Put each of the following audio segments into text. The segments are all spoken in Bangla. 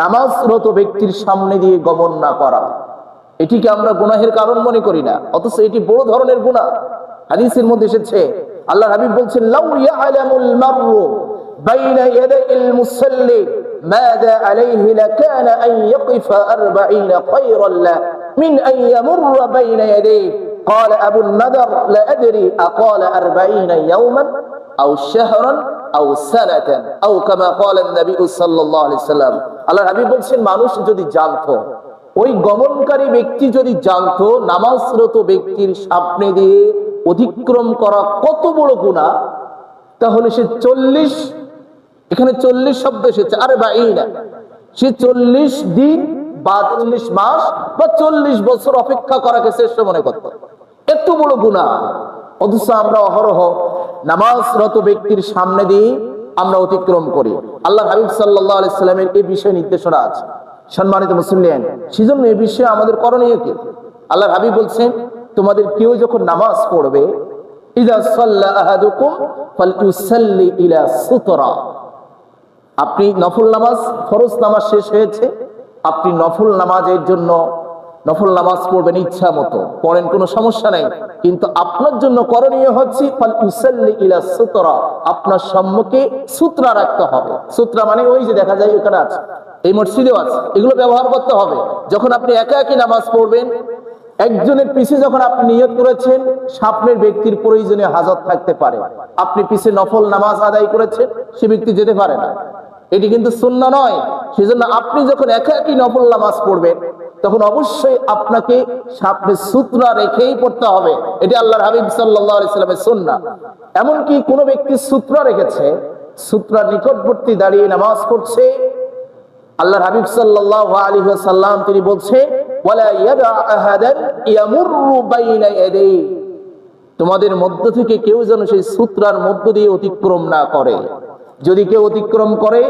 নামাজরত ব্যক্তির সামনে দিয়ে গমন না করা এটিকে আমরা গুনাহের কারণ মনে করি না অথচ এটি বড় ধরনের গুনাহ হাদিসের মধ্যে এসেছে আল্লাহ হাবিব বলছেন লাউ ইয়ালামুল মাররু বাইনা ইয়াদাইল মুসাল্লি ماذا عليه لكان أن يقف أربعين خيرا له من أن يمر بين يديه قال أبو النذر لا أدري أقال أربعين يوما أو شهرا أو سنة أو كما قال النبي صلى الله عليه وسلم আল্লাহ হাবিব বলছেন, মানুষ যদি জানতো, ওই গমনকারী ব্যক্তি যদি জানতো, নামাজরত ব্যক্তির সামনে দিয়ে অতিক্রম করা কত বড় গুণা তাহলে সে চল্লিশ, এখানে চল্লিশ শব্দ এসেছে, আরে বা এই না সে চল্লিশ দিন বা চল্লিশ মাস বা চল্লিশ বছর অপেক্ষা করাকে শ্রেষ্ঠ মনে করত। এত বড় গুণা অথচ আমরা অহরহ নামাজরত ব্যক্তির সামনে দিয়ে আমরা অতিক্রম করি। আল্লাহ হাবিব সাল্লাহ আলাইসাল্লামের এই বিষয়ে নির্দেশনা আছে। সম্মানিত মুসলিম সেজন্য এই বিষয়ে আমাদের করণীয় কি? আল্লাহ হাবিব বলছেন, তোমাদের কেউ যখন নামাজ পড়বে আপনি নফল নামাজ, ফরজ নামাজ শেষ হয়েছে। আপনি নফল নামাজের জন্য নফল নামাজ পড়বেন ইচ্ছা মতো, পড়েন কোনো সমস্যা নাই। কিন্তু আপনার জন্য করণীয় হচ্ছে আপনার সম্মুখে সূত্রা রাখতে হবে। সূত্রা মানে ওই যে দেখা যায় ওখানে আছে, এই মসজিদেও আছে, এগুলো ব্যবহার করতে হবে। যখন আপনি একা একই নামাজ পড়বেন, একজনের পিছে যখন আপনি নিয়ত করেছেন, সামনের ব্যক্তির প্রয়োজনে হাজত থাকতে পারে। আপনি পিছে নফল নামাজ আদায় করেছেন, সে ব্যক্তি যেতে পারে না। এটি কিন্তু শূন্য নয়। সেজন্য আপনি যখন একা একই নফল নামাজ পড়বেন তখন অবশ্যই আপনাকে সামনে সূত্রা রেখেই পড়তে হবে এটি আল্লাহর হাবিব সাল্লাহ ইসলামের সুন্না এমনকি কোনো ব্যক্তি সূত্রা রেখেছে সূত্রা নিকটবর্তী দাঁড়িয়ে নামাজ পড়ছে আল্লাহর হাবিব সাল্লাল্লাহু আলাইহি ওয়াসাল্লাম তিনি বলছে ওয়ালা ইয়াদা আহাদান ইয়ামুরু বাইনা ইয়াদাই তোমাদের মধ্য থেকে কেউ যেন সেই সূত্রার মধ্য দিয়ে অতিক্রম না করে যদি কেউ অতিক্রম করে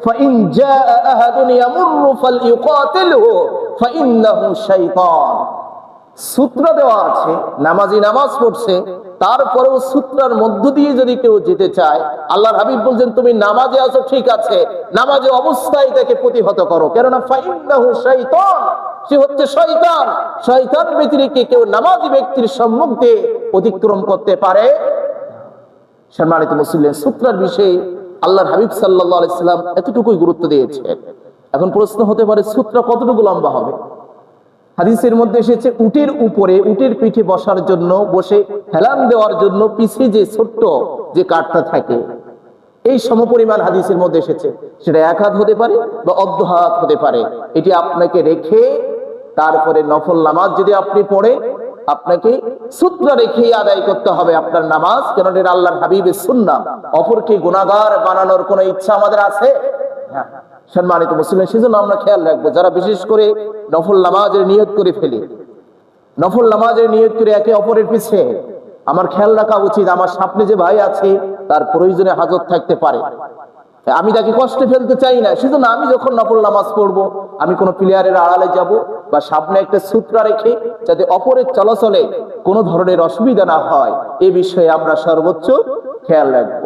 فإن جاء أحد يمر فليقاتله فإنه شيطان সূত্র দেওয়া আছে, নামাজি নামাজ পড়ছে, তারপরেও সূত্রার মধ্য দিয়ে যদি কেউ যেতে চায়, আল্লাহর হাবিব বলছেন, তুমি নামাজে আছো, ঠিক আছে। নামাজে অবস্থায় তাকে প্রতিহত করো। কেননা ফাইন্নাহু শাইতান, সে হচ্ছে কেউ নামাজি ব্যক্তির সম্মুখ অতিক্রম করতে পারে সম্মানিত মুসলিম সূত্রার বিষয়ে আল্লাহর হাবিব সাল্লাহ আলাইসাল্লাম এতটুকুই গুরুত্ব দিয়েছে এখন প্রশ্ন হতে পারে, সূত্র কতটুকু লম্বা হবে? হাদিসের মধ্যে এসেছে, উটের উপরে, উটের পিঠে বসার জন্য, বসে হেলান দেওয়ার জন্য পিছিয়ে যে ছোট্ট যে কাঠটা থাকে, এই সমপরিমাণ হাদিসের মধ্যে এসেছে। সেটা এক হাত হতে পারে বা অর্ধ হাত হতে পারে। এটি আপনাকে রেখে, তারপরে নফল নামাজ যদি আপনি পড়ে, আপনাকে সূত্র রেখেই আদায় করতে হবে আপনার নামাজ, কেন এটা আল্লাহর হাবিবের সুন্না অপরকে গুণাগার বানানোর কোনো ইচ্ছা আমাদের আছে? হ্যাঁ। সম্মানিত মুসলিম, সেজন্য আমরা খেয়াল রাখব, যারা বিশেষ করে নফল নামাজের নিয়ত করে ফেলি, নফল নামাজের নিয়ত করে একে অপরের পিছে, আমার খেয়াল রাখা উচিত, আমার সামনে যে ভাই আছে, তার প্রয়োজনে হাজত থাকতে পারে। আমি তাকে কষ্টে ফেলতে চাই না, সেজন্য আমি যখন নফল নামাজ পড়ব, আমি কোনো প্লেয়ারের আড়ালে যাব বা সামনে একটা সূত্র রেখে যাতে অপরের চলাচলে কোনো ধরনের অসুবিধা না হয়, এ বিষয়ে আমরা সর্বোচ্চ খেয়াল রাখব।